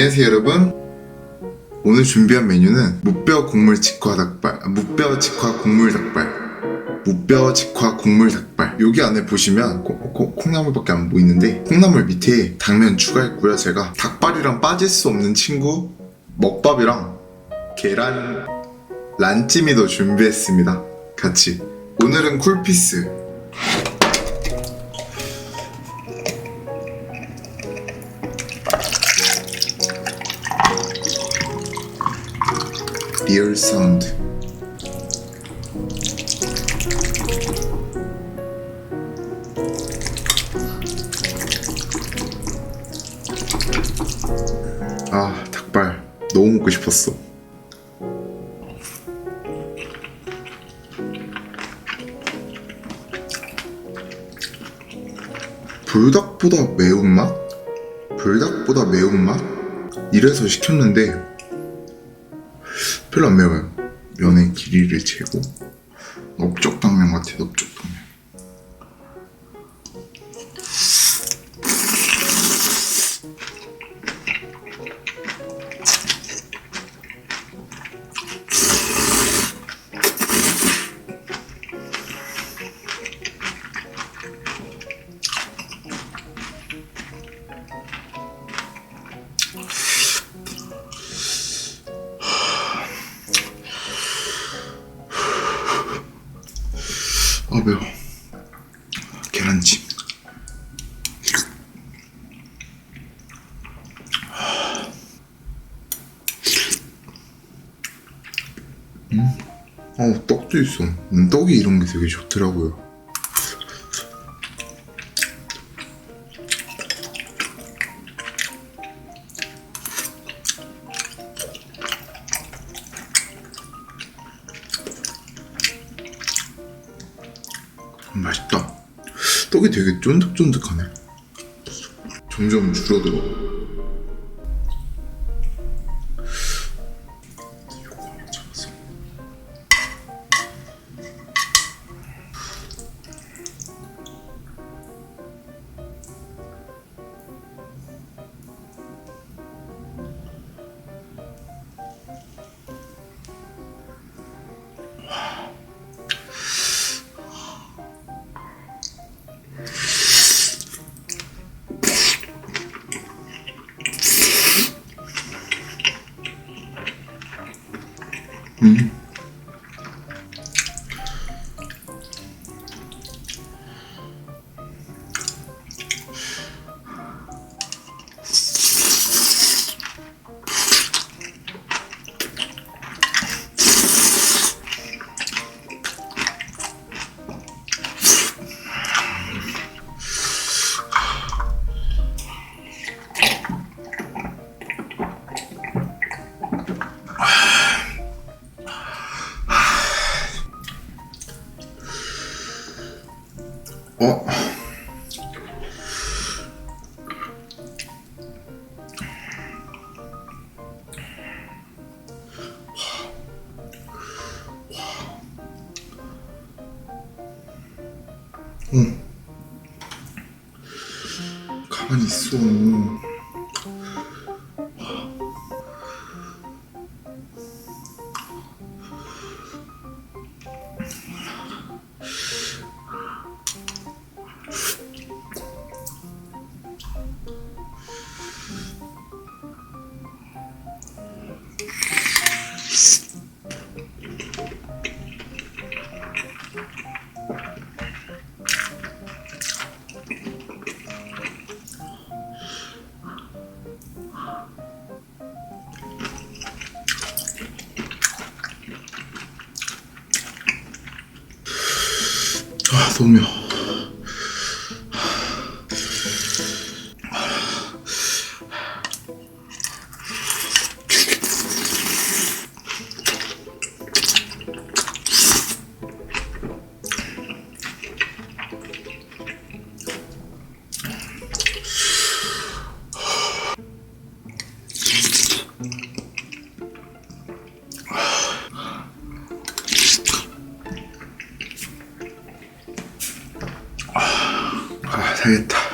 안녕하세요 여러분. 오늘 준비한 메뉴는 무뼈 국물 직화 닭발, 아, 무뼈 직화 국물 닭발. 무뼈 직화 국물 닭발. 여기 안에 보시면 콩, 콩- 콩나물밖에 안 보이는데 콩나물 밑에 당면 추가했고요. 제가 닭발이랑 빠질 수 없는 친구 먹밥이랑 계란 란찜이도 준비했습니다. 같이. 오늘은 쿨피스. 리얼 사운드. 아, 닭발. 너무 먹고 싶었어. 불닭보다 매운맛? 불닭보다 매운맛? 이래서 시켰는데 별로 안 매워요. 면의 길이를 재고 넓적 당면 같아, 넓적 아 매워. 계란찜. 음, 어 떡도 있어. 음, 떡이 이런 게 되게 좋더라고요. 떡이 되게 쫀득쫀득하네. 점점 줄어들어. Mm-hmm. 어? 응. 가만히 있어. 아, 너 살겠다.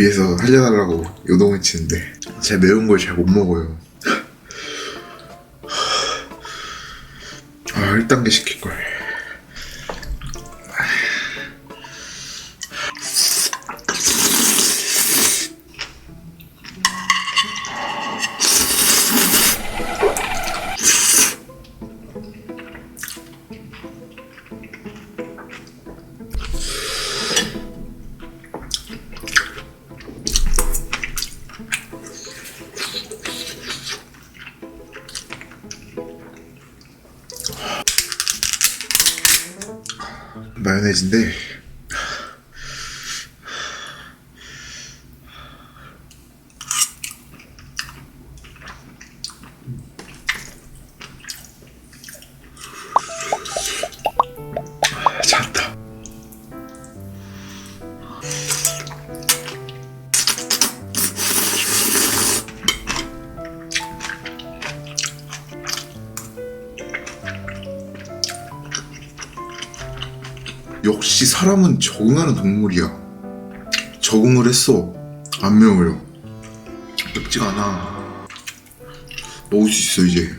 위에서 살려달라고 요동을 치는데 제가 매운 걸 잘 못 먹어요. 아, 1단계 시킬걸. 마요 네즈 역시 사람은 적응하는 동물이야. 적응을 했어. 안 매워요. 맵지가 않아. 먹을 수 있어 이제.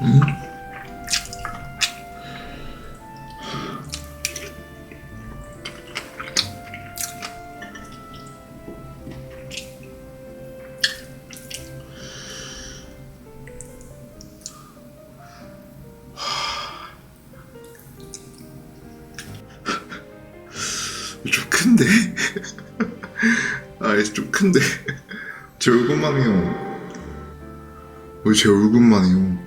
좀 큰데? 아, 이제 좀 큰데? 제 얼굴만 해요. 왜 제 얼굴만 해요?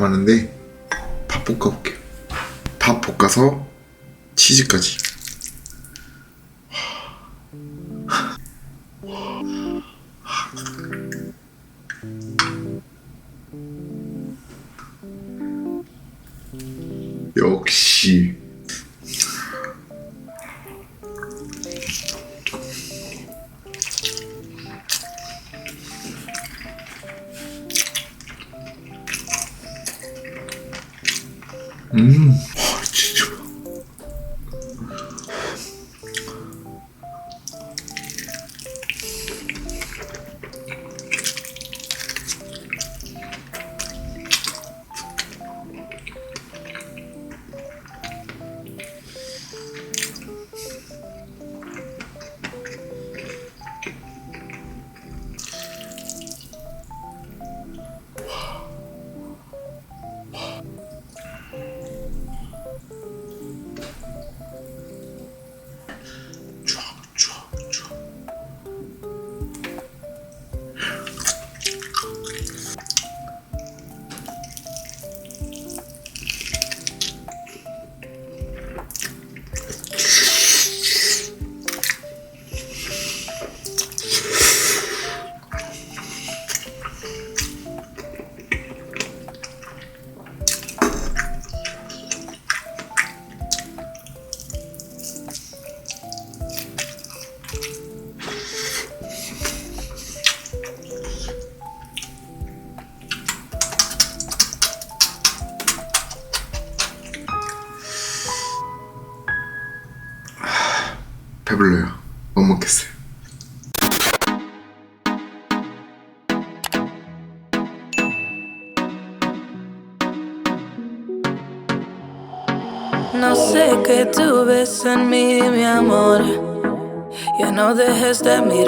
남았는데 밥 볶아볼게요. 밥 볶아서 치즈까지. 음, Como que sé. No sé qué tú ves en mí, mi amor. Ya no dejes de mirar.